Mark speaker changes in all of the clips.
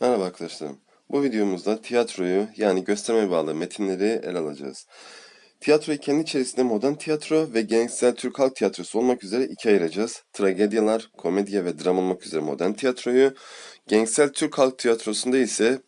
Speaker 1: Merhaba arkadaşlarım. Bu videomuzda tiyatroyu yani göstermeye bağlı metinleri ele alacağız. Tiyatroyu kendi içerisinde modern tiyatro ve geleneksel Türk halk tiyatrosu olmak üzere ikiye ayıracağız. Tragedyalar, komedya ve dram olmak üzere modern tiyatroyu, geleneksel Türk halk tiyatrosunda ise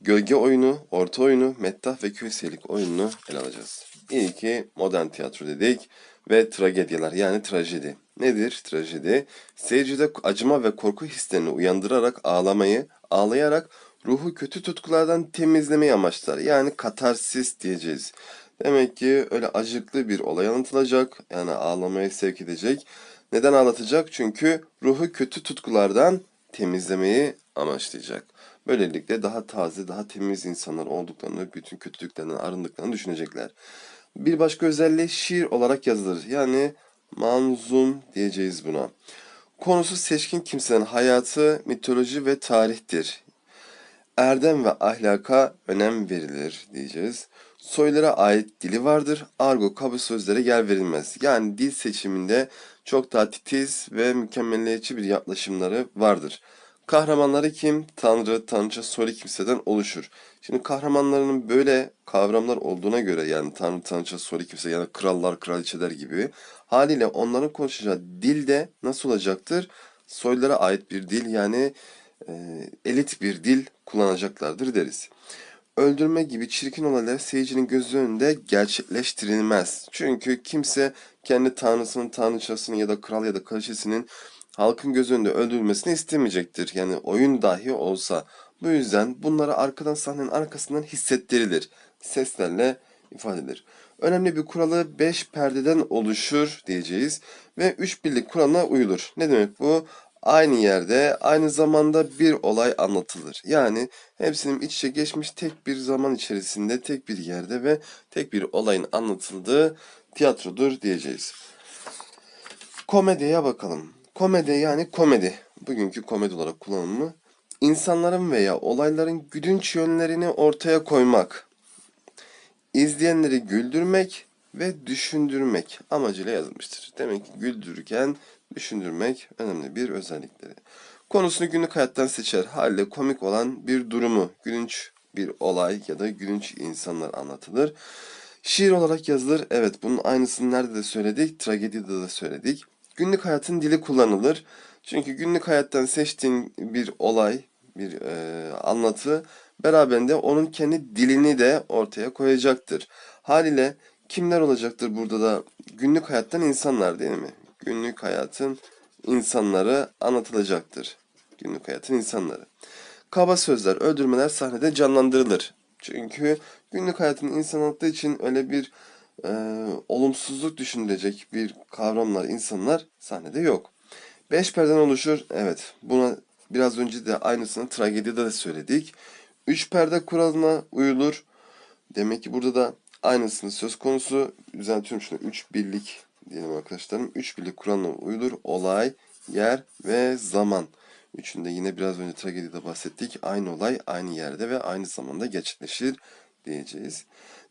Speaker 1: gölge oyunu, orta oyunu, meddah ve köyselik oyununu ele alacağız. İlki modern tiyatro dedik ve tragedyalar yani trajedi. Nedir trajedi? Seyircide acıma ve korku hislerini uyandırarak ağlamayı, ağlayarak ruhu kötü tutkulardan temizlemeyi amaçlar. Yani katarsis diyeceğiz. Demek ki öyle acıklı bir olay anlatılacak. Yani ağlamaya sevk edecek. Neden ağlatacak? Çünkü ruhu kötü tutkulardan temizlemeyi amaçlayacak. Böylelikle daha taze, daha temiz insanlar olduklarını, bütün kötülüklerden arındıklarını düşünecekler. Bir başka özelliği şiir olarak yazılır. Yani manzum diyeceğiz buna. Konusu seçkin kimsenin hayatı, mitoloji ve tarihtir. Erdem ve ahlaka önem verilir diyeceğiz. Soylara ait dili vardır. Argo kabı sözlere yer verilmez. Yani dil seçiminde çok daha titiz ve mükemmelliyetçi bir yaklaşımları vardır. Kahramanları kim? Tanrı, tanrıça, soylu kimseden oluşur. Şimdi kahramanlarının böyle kavramlar olduğuna göre yani tanrı, tanrıça, soylu kimse yani krallar, kraliçeler gibi haliyle onların konuşacağı dil de nasıl olacaktır? Soylara ait bir dil yani e, elit bir dil kullanacaklardır deriz. Öldürme gibi çirkin olaylar seyircinin gözü önünde gerçekleştirilmez. Çünkü kimse kendi tanrısının, tanrıçasının ya da kral ya da kraliçesinin halkın göz önünde öldürülmesini istemeyecektir. Yani oyun dahi olsa. Bu yüzden bunları arkadan sahnenin arkasından hissettirilir. Seslerle ifade edilir. Önemli bir kuralı 5 perdeden oluşur diyeceğiz ve 3 birlik kuralına uyulur. Ne demek bu? Aynı yerde aynı zamanda bir olay anlatılır. Yani hepsinin iç içe geçmiş tek bir zaman içerisinde tek bir yerde ve tek bir olayın anlatıldığı tiyatrodur diyeceğiz. Komediye bakalım. Komedi yani komedi. Bugünkü komedi olarak kullanımı. insanların veya olayların gülünç yönlerini ortaya koymak. İzleyenleri güldürmek ve düşündürmek amacıyla yazılmıştır. Demek ki güldürürken düşündürmek önemli bir özellikleri. Konusunu günlük hayattan seçer. Haliyle komik olan bir durumu, gülünç bir olay ya da gülünç insanlar anlatılır. Şiir olarak yazılır. Evet bunun aynısını nerede de söyledik? Tragedide de söyledik. Günlük hayatın dili kullanılır. Çünkü günlük hayattan seçtiğin bir olay, bir e, anlatı beraberinde onun kendi dilini de ortaya koyacaktır. Haliyle kimler olacaktır burada da? Günlük hayattan insanlar değil mi? Günlük hayatın insanları anlatılacaktır. Günlük hayatın insanları. Kaba sözler, öldürmeler sahnede canlandırılır. Çünkü günlük hayatın insan anlattığı için öyle bir e, olumsuzluk düşünülecek bir kavramlar, insanlar sahnede yok. Beş perden oluşur. Evet, buna biraz önce de aynısını tragedide de söyledik. Üç perde kuralına uyulur. Demek ki burada da aynısını söz konusu. Düzeltiyorum şunu. Üç birlik diyelim arkadaşlarım. Üç birlik kuralına uyulur. Olay, yer ve zaman. Üçünde yine biraz önce tragedide bahsettik. Aynı olay aynı yerde ve aynı zamanda gerçekleşir diyeceğiz.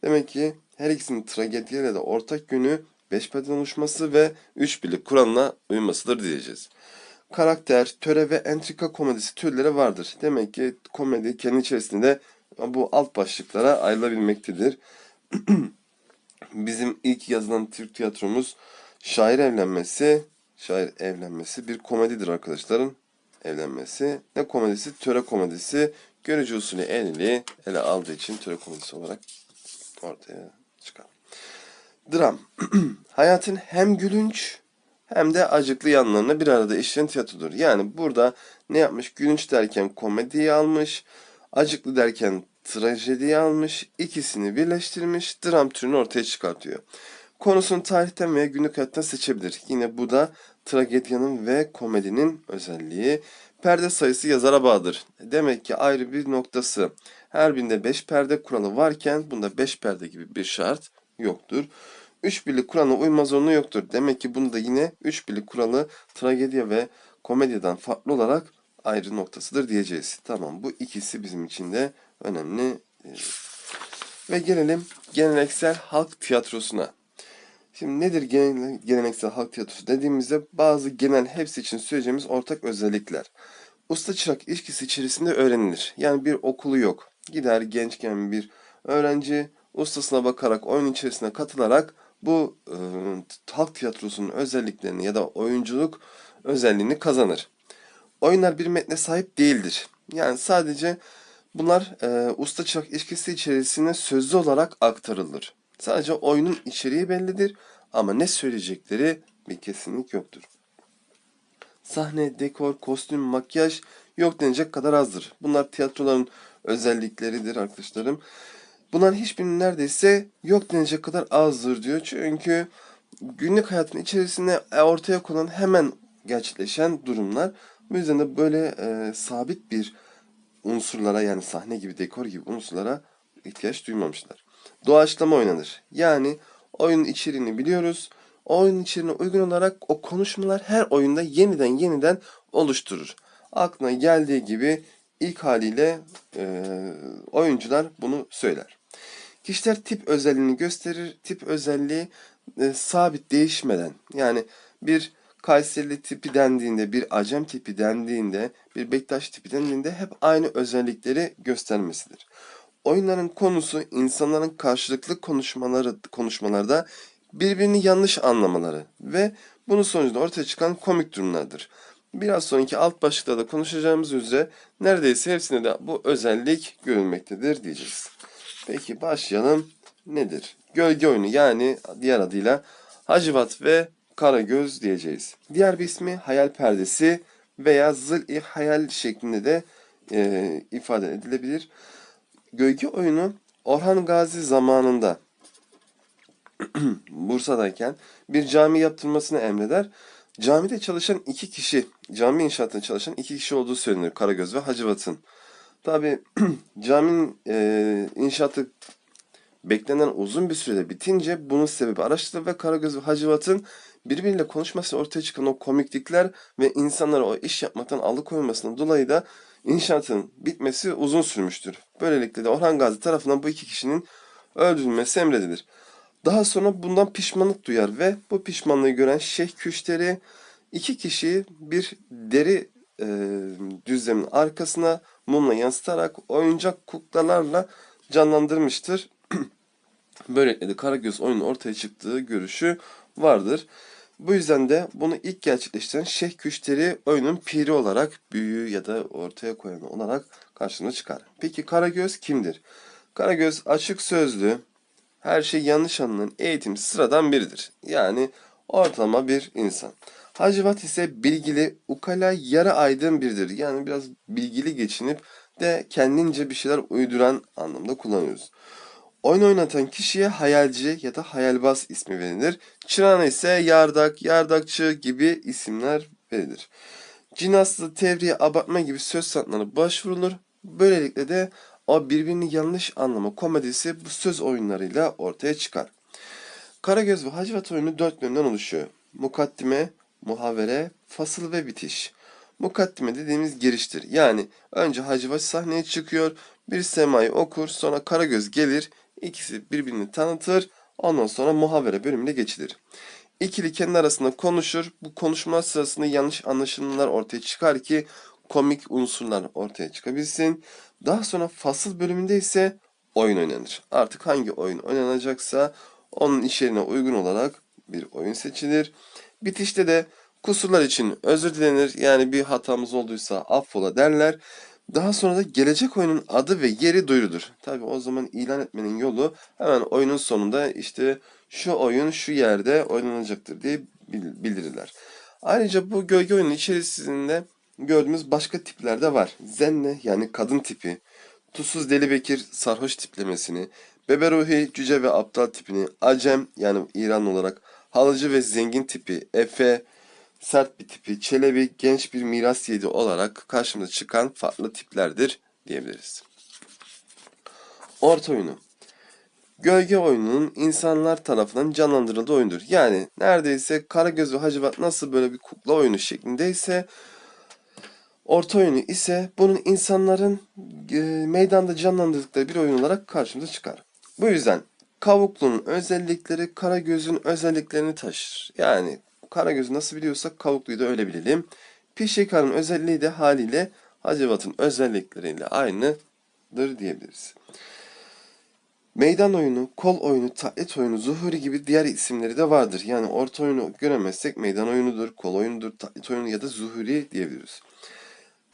Speaker 1: Demek ki her ikisinin tragediyle de ortak yönü beş perdeden oluşması ve üç birlik kuralına uymasıdır diyeceğiz. Karakter, töre ve entrika komedisi türleri vardır. Demek ki komedi kendi içerisinde bu alt başlıklara ayrılabilmektedir. Bizim ilk yazılan Türk tiyatromuz şair evlenmesi, şair evlenmesi bir komedidir arkadaşlarım. Evlenmesi. Ne komedisi? Töre komedisi. Görücü usulü evliliği ele aldığı için töre komedisi olarak ortaya çıkar. Dram. Hayatın hem gülünç hem de acıklı yanlarını bir arada işleyen tiyatrodur. Yani burada ne yapmış? Gülünç derken komediyi almış, acıklı derken trajediyi almış, ikisini birleştirmiş, dram türünü ortaya çıkartıyor. Konusunu tarihten veya günlük hayattan seçebilir. Yine bu da tragedyanın ve komedinin özelliği. Perde sayısı yazara bağlıdır. Demek ki ayrı bir noktası. Her birinde 5 perde kuralı varken bunda 5 perde gibi bir şart yoktur. 3 birlik kuralına uyma zorunlu yoktur. Demek ki bunda yine 3 birlik kuralı tragedya ve komedyadan farklı olarak ayrı noktasıdır diyeceğiz. Tamam bu ikisi bizim için de önemli. Ee, Ve gelelim geleneksel halk tiyatrosuna. Şimdi nedir gele- geleneksel halk tiyatrosu dediğimizde bazı genel hepsi için söyleyeceğimiz ortak özellikler. usta çırak ilişkisi içerisinde öğrenilir. Yani bir okulu yok. Gider gençken bir öğrenci ustasına bakarak oyun içerisine katılarak bu e, halk tiyatrosunun özelliklerini ya da oyunculuk özelliğini kazanır. Oyunlar bir metne sahip değildir. Yani sadece bunlar e, usta çırak ilişkisi içerisine sözlü olarak aktarılır. Sadece oyunun içeriği bellidir ama ne söyleyecekleri bir kesinlik yoktur. Sahne, dekor, kostüm, makyaj yok denecek kadar azdır. Bunlar tiyatroların özellikleridir arkadaşlarım. Bunların hiçbirinin neredeyse yok denecek kadar azdır diyor. Çünkü günlük hayatın içerisinde ortaya konan hemen gerçekleşen durumlar. Bu yüzden de böyle e, sabit bir unsurlara yani sahne gibi dekor gibi unsurlara ihtiyaç duymamışlar. Doğaçlama oynanır. Yani oyunun içeriğini biliyoruz. O oyunun içeriğine uygun olarak o konuşmalar her oyunda yeniden yeniden oluşturur. Aklına geldiği gibi ilk haliyle e, oyuncular bunu söyler. Kişiler tip özelliğini gösterir. Tip özelliği e, sabit değişmeden yani bir Kayserili tipi dendiğinde, bir Acem tipi dendiğinde, bir Bektaş tipi dendiğinde hep aynı özellikleri göstermesidir. Oyunların konusu insanların karşılıklı konuşmaları konuşmalarda birbirini yanlış anlamaları ve bunun sonucunda ortaya çıkan komik durumlardır. Biraz sonraki alt başlıkta da konuşacağımız üzere neredeyse hepsinde de bu özellik görülmektedir diyeceğiz. Peki başlayalım. Nedir? Gölge oyunu yani diğer adıyla Hacivat ve Karagöz diyeceğiz. Diğer bir ismi hayal perdesi veya zıl-i hayal şeklinde de e, ifade edilebilir. Gölge oyunu Orhan Gazi zamanında Bursa'dayken bir cami yaptırmasını emreder. Camide çalışan iki kişi, cami inşaatında çalışan iki kişi olduğu söylenir. Karagöz ve Hacivat'ın. Tabi caminin e, inşaatı beklenen uzun bir sürede bitince bunun sebebi araştırılır ve Karagöz ve Hacivat'ın birbiriyle konuşması ortaya çıkan o komiklikler ve insanları o iş yapmaktan alıkoymasından dolayı da inşaatın bitmesi uzun sürmüştür. Böylelikle de Orhan Gazi tarafından bu iki kişinin öldürülmesi emredilir. Daha sonra bundan pişmanlık duyar ve bu pişmanlığı gören Şeyh Küşteri iki kişiyi bir deri e, düzlemin arkasına mumla yansıtarak oyuncak kuklalarla canlandırmıştır. Böylelikle de Karagöz oyunun ortaya çıktığı görüşü vardır. Bu yüzden de bunu ilk gerçekleştiren Şeyh Küşteri oyunun piri olarak büyüğü ya da ortaya koyanı olarak karşına çıkar. Peki Karagöz kimdir? Karagöz açık sözlü, her şey yanlış anlanan eğitim sıradan biridir. Yani ortalama bir insan. Hacivat ise bilgili, ukala, yarı aydın biridir. Yani biraz bilgili geçinip de kendince bir şeyler uyduran anlamda kullanıyoruz. Oyun oynatan kişiye hayalci ya da hayalbaz ismi verilir. Çırağına ise yardak, yardakçı gibi isimler verilir. Cinaslı, tevriye, abartma gibi söz sanatlarına başvurulur. Böylelikle de o birbirini yanlış anlama komedisi bu söz oyunlarıyla ortaya çıkar. Karagöz ve Hacivat oyunu dört bölümden oluşuyor. Mukaddime, muhavere, fasıl ve bitiş. Mukaddime dediğimiz giriştir. Yani önce Hacivat sahneye çıkıyor, bir semayı okur, sonra Karagöz gelir, ikisi birbirini tanıtır, ondan sonra muhavere bölümüne geçilir. İkili kendi arasında konuşur, bu konuşma sırasında yanlış anlaşılmalar ortaya çıkar ki komik unsurlar ortaya çıkabilsin. Daha sonra fasıl bölümünde ise oyun oynanır. Artık hangi oyun oynanacaksa onun içeriğine uygun olarak bir oyun seçilir. Bitişte de kusurlar için özür dilenir. Yani bir hatamız olduysa affola derler. Daha sonra da gelecek oyunun adı ve yeri duyurulur. Tabi o zaman ilan etmenin yolu hemen oyunun sonunda işte şu oyun şu yerde oynanacaktır diye bildirirler. Ayrıca bu gölge oyunun içerisinde gördüğümüz başka tipler de var. Zenne yani kadın tipi, Tuzsuz Deli Bekir sarhoş tiplemesini, Beberuhi cüce ve aptal tipini, Acem yani İran olarak halıcı ve zengin tipi, Efe sert bir tipi, Çelebi genç bir miras yedi olarak karşımıza çıkan farklı tiplerdir diyebiliriz. Orta oyunu Gölge oyununun insanlar tarafından canlandırıldığı oyundur. Yani neredeyse Karagöz ve Hacivat nasıl böyle bir kukla oyunu şeklindeyse Orta oyunu ise bunun insanların e, meydanda canlandırdıkları bir oyun olarak karşımıza çıkar. Bu yüzden Kavuklu'nun özellikleri Karagöz'ün özelliklerini taşır. Yani Karagöz'ü nasıl biliyorsak Kavuklu'yu da öyle bilelim Pişekar'ın özelliği de haliyle Hacivat'ın özellikleriyle aynıdır diyebiliriz. Meydan oyunu, kol oyunu, taklit oyunu, zuhuri gibi diğer isimleri de vardır. Yani orta oyunu göremezsek meydan oyunudur, kol oyunudur, taklit oyunu ya da zuhuri diyebiliriz.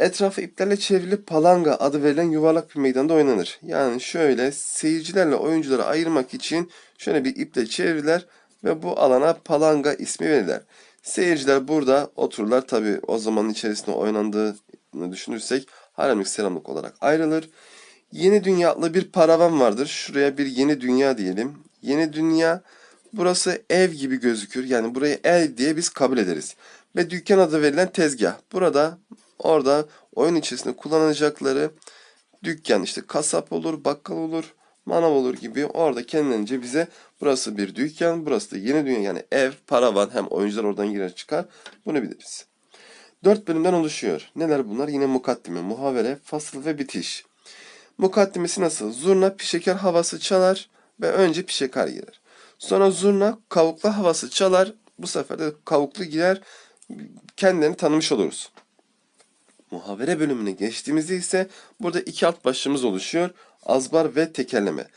Speaker 1: Etrafı iplerle çevrili palanga adı verilen yuvarlak bir meydanda oynanır. Yani şöyle seyircilerle oyuncuları ayırmak için şöyle bir iple çevriler ve bu alana palanga ismi verirler. Seyirciler burada otururlar. Tabi o zamanın içerisinde oynandığını düşünürsek haremlik selamlık olarak ayrılır. Yeni Dünya adlı bir paravan vardır. Şuraya bir yeni dünya diyelim. Yeni dünya burası ev gibi gözükür. Yani burayı ev diye biz kabul ederiz. Ve dükkan adı verilen tezgah. Burada orada oyun içerisinde kullanacakları dükkan işte kasap olur, bakkal olur, manav olur gibi orada kendilerince bize burası bir dükkan, burası da yeni dünya yani ev, paravan hem oyuncular oradan girer çıkar bunu biliriz. Dört bölümden oluşuyor. Neler bunlar? Yine mukaddime, muhavere, fasıl ve bitiş. Mukaddimesi nasıl? Zurna pişeker havası çalar ve önce pişekar girer. Sonra zurna kavuklu havası çalar. Bu sefer de kavuklu girer. Kendilerini tanımış oluruz. Muhavere bölümüne geçtiğimizde ise burada iki alt başlığımız oluşuyor. Azbar ve tekerleme.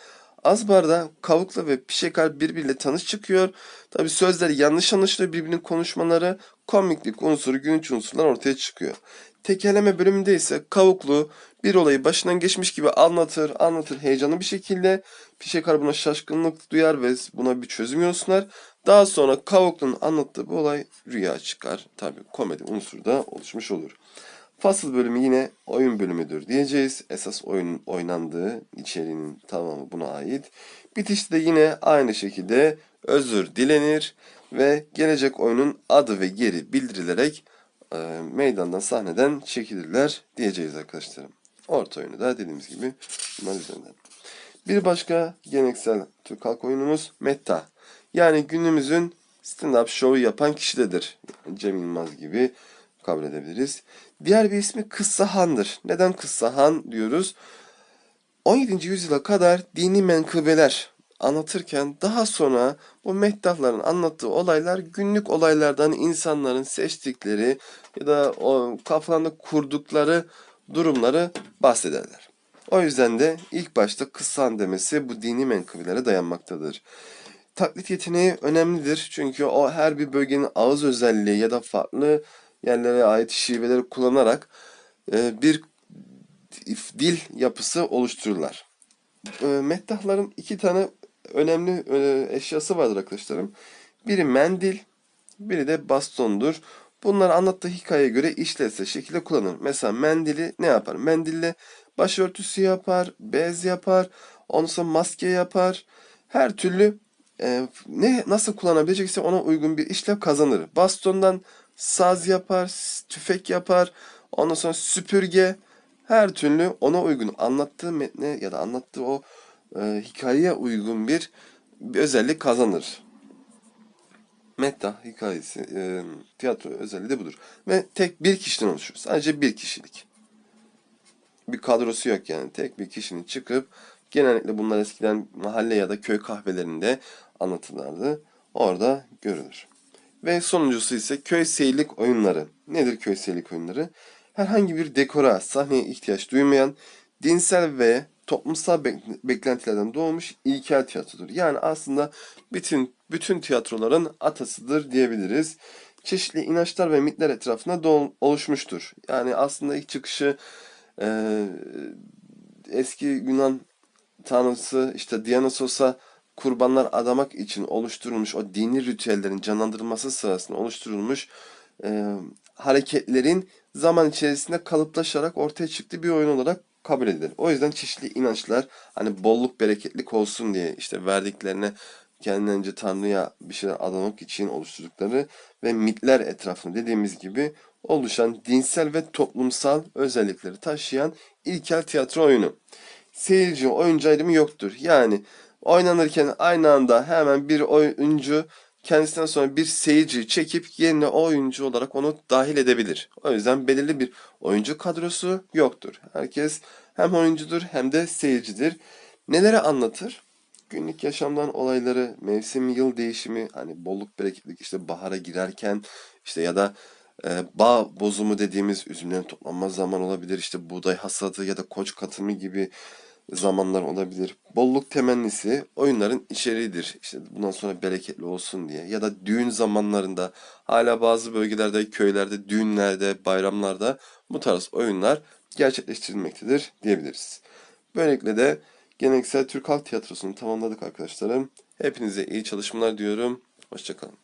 Speaker 1: Azbarda kavukla ve pişekar birbiriyle tanış çıkıyor. Tabi sözler yanlış anlaşılıyor birbirinin konuşmaları, komiklik unsuru, gülünç unsurlar ortaya çıkıyor. Tekerleme bölümünde ise kavuklu bir olayı başından geçmiş gibi anlatır, anlatır heyecanlı bir şekilde. Pişekar buna şaşkınlık duyar ve buna bir çözüm yolu sunar. Daha sonra Kavuklu'nun anlattığı bu olay rüya çıkar. Tabi komedi unsuru da oluşmuş olur. Fasıl bölümü yine oyun bölümüdür diyeceğiz. Esas oyunun oynandığı içeriğinin tamamı buna ait. Bitişte de yine aynı şekilde özür dilenir ve gelecek oyunun adı ve yeri bildirilerek e, meydandan sahneden çekilirler diyeceğiz arkadaşlarım. Orta oyunu da dediğimiz gibi bunlar üzerinden. Bir başka geleneksel Türk halk oyunumuz Metta. Yani günümüzün stand-up show yapan kişidedir. Cem Yılmaz gibi kabul edebiliriz. Diğer bir ismi Kıssahan'dır. Neden Kıssahan diyoruz? 17. yüzyıla kadar dini menkıbeler anlatırken daha sonra bu meddahların anlattığı olaylar günlük olaylardan insanların seçtikleri ya da o kafalarında kurdukları durumları bahsederler. O yüzden de ilk başta kıssan demesi bu dini menkıbelere dayanmaktadır. Taklit yeteneği önemlidir çünkü o her bir bölgenin ağız özelliği ya da farklı yerlere ait şiveleri kullanarak e, bir dil yapısı oluştururlar. E, meddahların iki tane önemli e, eşyası vardır arkadaşlarım. Biri mendil, biri de bastondur. Bunlar anlattığı hikayeye göre işlevsel şekilde kullanılır. Mesela mendili ne yapar? Mendille başörtüsü yapar, bez yapar, ondan sonra maske yapar. Her türlü e, ne nasıl kullanabilecekse ona uygun bir işlev kazanır. Bastondan saz yapar, tüfek yapar, ondan sonra süpürge, her türlü ona uygun anlattığı metne ya da anlattığı o e, hikayeye uygun bir, bir özellik kazanır. Meta hikayesi, e, tiyatro özelliği de budur. Ve tek bir kişiden oluşuyor. Sadece bir kişilik. Bir kadrosu yok yani. Tek bir kişinin çıkıp genellikle bunlar eskiden mahalle ya da köy kahvelerinde anlatırlardı. Orada görülür. Ve sonuncusu ise köy seyirlik oyunları. Nedir köy seyirlik oyunları? Herhangi bir dekora, sahneye ihtiyaç duymayan, dinsel ve toplumsal beklentilerden doğmuş ilkel tiyatrodur. Yani aslında bütün bütün tiyatroların atasıdır diyebiliriz. Çeşitli inançlar ve mitler etrafında oluşmuştur. Yani aslında ilk çıkışı e, eski Yunan tanrısı işte Dionysos'a kurbanlar adamak için oluşturulmuş o dini ritüellerin canlandırılması sırasında oluşturulmuş e, hareketlerin zaman içerisinde kalıplaşarak ortaya çıktığı bir oyun olarak kabul edilir. O yüzden çeşitli inançlar hani bolluk bereketlik olsun diye işte verdiklerine kendilerince Tanrı'ya bir şeyler adamak için oluşturdukları ve mitler etrafında dediğimiz gibi oluşan dinsel ve toplumsal özellikleri taşıyan ilkel tiyatro oyunu. Seyirci oyuncu ayrımı yoktur. Yani oynanırken aynı anda hemen bir oyuncu kendisinden sonra bir seyirci çekip yerine oyuncu olarak onu dahil edebilir. O yüzden belirli bir oyuncu kadrosu yoktur. Herkes hem oyuncudur hem de seyircidir. Neleri anlatır? Günlük yaşamdan olayları, mevsim, yıl değişimi, hani bolluk bereketlik işte bahara girerken işte ya da e, bağ bozumu dediğimiz üzümlerin toplanma zamanı olabilir. İşte buğday hasadı ya da koç katımı gibi zamanlar olabilir. Bolluk temennisi oyunların içeriğidir. İşte bundan sonra bereketli olsun diye. Ya da düğün zamanlarında hala bazı bölgelerde, köylerde, düğünlerde, bayramlarda bu tarz oyunlar gerçekleştirilmektedir diyebiliriz. Böylelikle de geleneksel Türk Halk Tiyatrosu'nu tamamladık arkadaşlarım. Hepinize iyi çalışmalar diyorum. Hoşçakalın.